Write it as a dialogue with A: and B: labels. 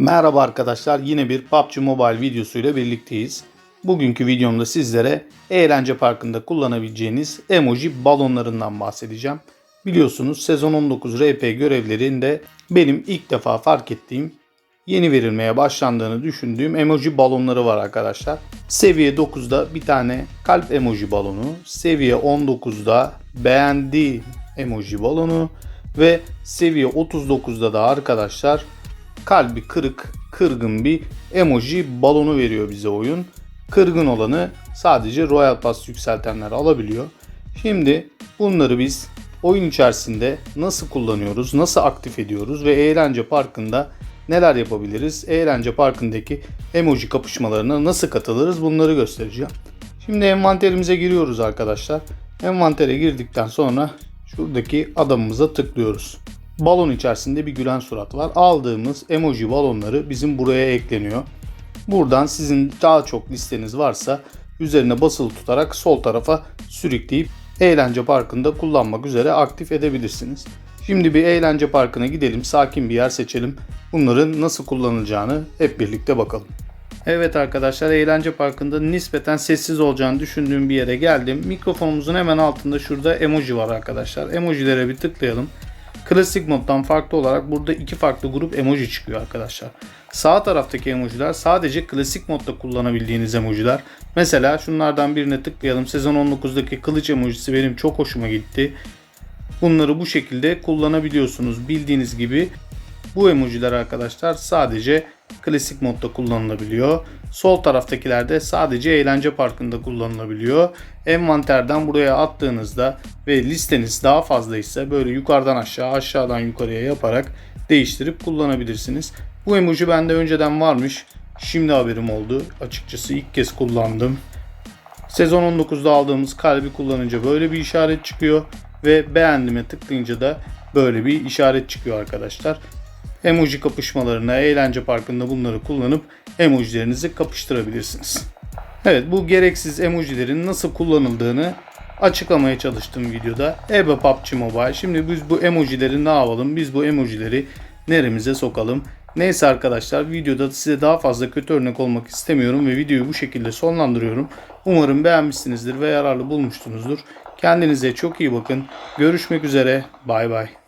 A: Merhaba arkadaşlar yine bir PUBG Mobile videosuyla birlikteyiz. Bugünkü videomda sizlere eğlence parkında kullanabileceğiniz emoji balonlarından bahsedeceğim. Biliyorsunuz sezon 19 RP görevlerinde benim ilk defa fark ettiğim yeni verilmeye başlandığını düşündüğüm emoji balonları var arkadaşlar. Seviye 9'da bir tane kalp emoji balonu, seviye 19'da beğendiğim emoji balonu ve seviye 39'da da arkadaşlar kalbi kırık, kırgın bir emoji balonu veriyor bize oyun. Kırgın olanı sadece Royal Pass yükseltenler alabiliyor. Şimdi bunları biz oyun içerisinde nasıl kullanıyoruz, nasıl aktif ediyoruz ve eğlence parkında neler yapabiliriz? Eğlence parkındaki emoji kapışmalarına nasıl katılırız bunları göstereceğim. Şimdi envanterimize giriyoruz arkadaşlar. Envantere girdikten sonra şuradaki adamımıza tıklıyoruz. Balon içerisinde bir gülen surat var. Aldığımız emoji balonları bizim buraya ekleniyor. Buradan sizin daha çok listeniz varsa üzerine basılı tutarak sol tarafa sürükleyip eğlence parkında kullanmak üzere aktif edebilirsiniz. Şimdi bir eğlence parkına gidelim, sakin bir yer seçelim. Bunların nasıl kullanılacağını hep birlikte bakalım. Evet arkadaşlar eğlence parkında nispeten sessiz olacağını düşündüğüm bir yere geldim. Mikrofonumuzun hemen altında şurada emoji var arkadaşlar. Emojilere bir tıklayalım. Klasik moddan farklı olarak burada iki farklı grup emoji çıkıyor arkadaşlar. Sağ taraftaki emojiler sadece klasik modda kullanabildiğiniz emojiler. Mesela şunlardan birine tıklayalım. Sezon 19'daki kılıç emojisi benim çok hoşuma gitti. Bunları bu şekilde kullanabiliyorsunuz. Bildiğiniz gibi bu emojiler arkadaşlar sadece klasik modda kullanılabiliyor. Sol taraftakiler de sadece eğlence parkında kullanılabiliyor. Envanterden buraya attığınızda ve listeniz daha fazlaysa böyle yukarıdan aşağı aşağıdan yukarıya yaparak değiştirip kullanabilirsiniz. Bu emoji bende önceden varmış. Şimdi haberim oldu. Açıkçası ilk kez kullandım. Sezon 19'da aldığımız kalbi kullanınca böyle bir işaret çıkıyor ve beğendime tıklayınca da böyle bir işaret çıkıyor arkadaşlar. Emoji kapışmalarına, eğlence parkında bunları kullanıp emojilerinizi kapıştırabilirsiniz. Evet bu gereksiz emojilerin nasıl kullanıldığını açıklamaya çalıştım videoda. Ebe PUBG Mobile. Şimdi biz bu emojileri ne yapalım? Biz bu emojileri neremize sokalım? Neyse arkadaşlar videoda size daha fazla kötü örnek olmak istemiyorum ve videoyu bu şekilde sonlandırıyorum. Umarım beğenmişsinizdir ve yararlı bulmuşsunuzdur. Kendinize çok iyi bakın. Görüşmek üzere. Bay bay.